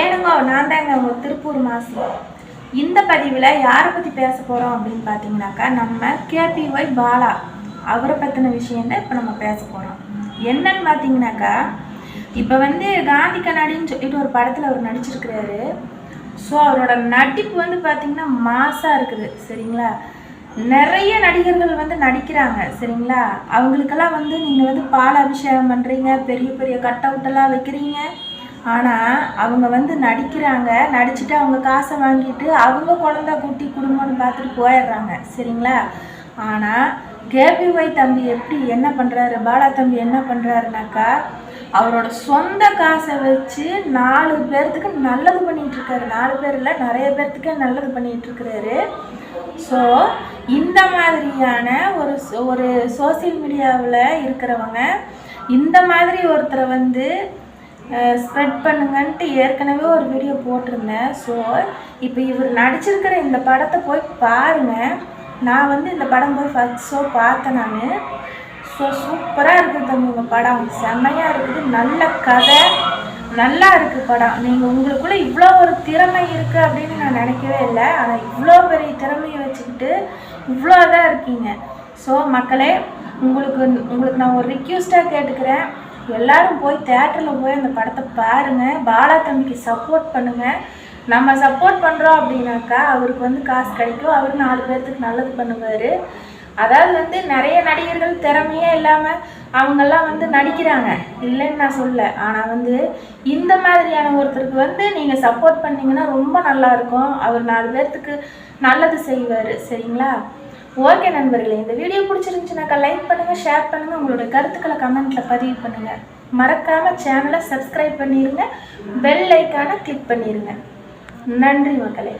ஏனுங்கோ நான் தாங்க உங்கள் திருப்பூர் மாசி. இந்த பதிவில் யாரை பற்றி பேச போகிறோம் அப்படின்னு பார்த்தீங்கன்னாக்கா நம்ம கேபிஒய் பாலா அவரை பற்றின விஷயந்தான் இப்போ நம்ம பேச போகிறோம் என்னன்னு பார்த்தீங்கன்னாக்கா இப்போ வந்து காந்தி கண்ணாடின்னு சொல்லிட்டு ஒரு படத்தில் அவர் நடிச்சிருக்கிறாரு. ஸோ அவரோட நடிப்பு வந்து பார்த்திங்கன்னா மாசாக இருக்குது சரிங்களா? நிறைய நடிகர்கள் வந்து நடிக்கிறாங்க சரிங்களா? அவங்களுக்கெல்லாம் வந்து நீங்கள் வந்து பால் அபிஷேகம் பண்ணுறீங்க பெரிய பெரிய கட் அவுட்டெல்லாம் வைக்கிறீங்க. ஆனால் அவங்க வந்து நடிக்கிறாங்க. நடிச்சுட்டு அவங்க காசை வாங்கிட்டு அவங்க குழந்த கூட்டி குடும்பம்னு பார்த்துட்டு போயிடுறாங்க. சரிங்களா? ஆனால் கேபிஒய் தம்பி எப்படி என்ன பண்ணுறாரு பாலா தம்பி என்ன பண்ணுறாருனாக்கா அவரோட சொந்த காசை வச்சு நாலு பேர்த்துக்கு நல்லது பண்ணிகிட்ருக்காரு இருக்காரு. நாலு பேர் இல்லை நிறைய பேர்த்துக்கு நல்லது பண்ணிட்டு இருக்கிறாரு. ஸோ இந்த மாதிரியான ஒரு ஒரு சோசியல் மீடியாவில் இருக்கிறவங்க இந்த மாதிரி ஒருத்தரை வந்து ஸ்ப்ரெட் பண்ணுங்கன்ட்டு ஏற்கனவே ஒரு வீடியோ போட்டிருந்தேன். ஸோ இப்போ இவர் நடிச்சிருக்கிற இந்த படத்தை போய் பாருங்கள் நான் வந்து இந்த படம் போய் ஃபஸ்ட் ஷோ பார்த்தேன் நான். ஸோ சூப்பராக இருக்குது தம்பி உங்கள் படம். செம்மையாக இருக்குது. நல்ல கதை. நல்லா இருக்குது படம். நீங்கள் உங்களுக்குள்ளே இவ்வளோ ஒரு திறமை இருக்குது அப்படின்னு நான் நினைக்கவே இல்லை. ஆனால் இவ்வளோ பெரிய திறமையை வச்சுக்கிட்டு இவ்வளோ தான் இருக்கீங்க. ஸோ மக்களே உங்களுக்கு உங்களுக்கு நான் ஒரு ரிக்வஸ்ட்டாக கேட்டுக்கிறேன். எல்லாரும் போய் தேட்டரில் போய் அந்த படத்தை பாருங்கள் பாலா தம்பிக்கு சப்போர்ட் பண்ணுங்கள் நம்ம சப்போர்ட் பண்ணுறோம் அப்படின்னாக்கா அவருக்கு வந்து காசு கிடைக்கும். அவர் நாலு பேர்த்துக்கு நல்லது பண்ணுவார். அதாவது வந்து நிறைய நடிகர்கள் திறமையே இல்லாமல் அவங்கெல்லாம் வந்து நடிக்கிறாங்க. இல்லைன்னு நான் சொல்ல ஆனால் வந்து இந்த மாதிரியான ஒருத்தருக்கு வந்து நீங்கள் சப்போர்ட் பண்ணீங்கன்னா ரொம்ப நல்லா இருக்கும். அவர் நாலு பேர்த்துக்கு நல்லது செய்வார். சரிங்களா? ஓகே நண்பர்களே இந்த வீடியோ பிடிச்சிருந்துச்சுனாக்கா லைக் பண்ணுங்கள் ஷேர் பண்ணுங்கள் உங்களோட கருத்துக்களை கமெண்ட்டில் பதிவு பண்ணுங்கள் மறக்காமல் சேனலை சப்ஸ்கிரைப் பண்ணிடுங்க பெல் ஐக்கானை கிளிக் பண்ணிடுங்க நன்றி மக்களே.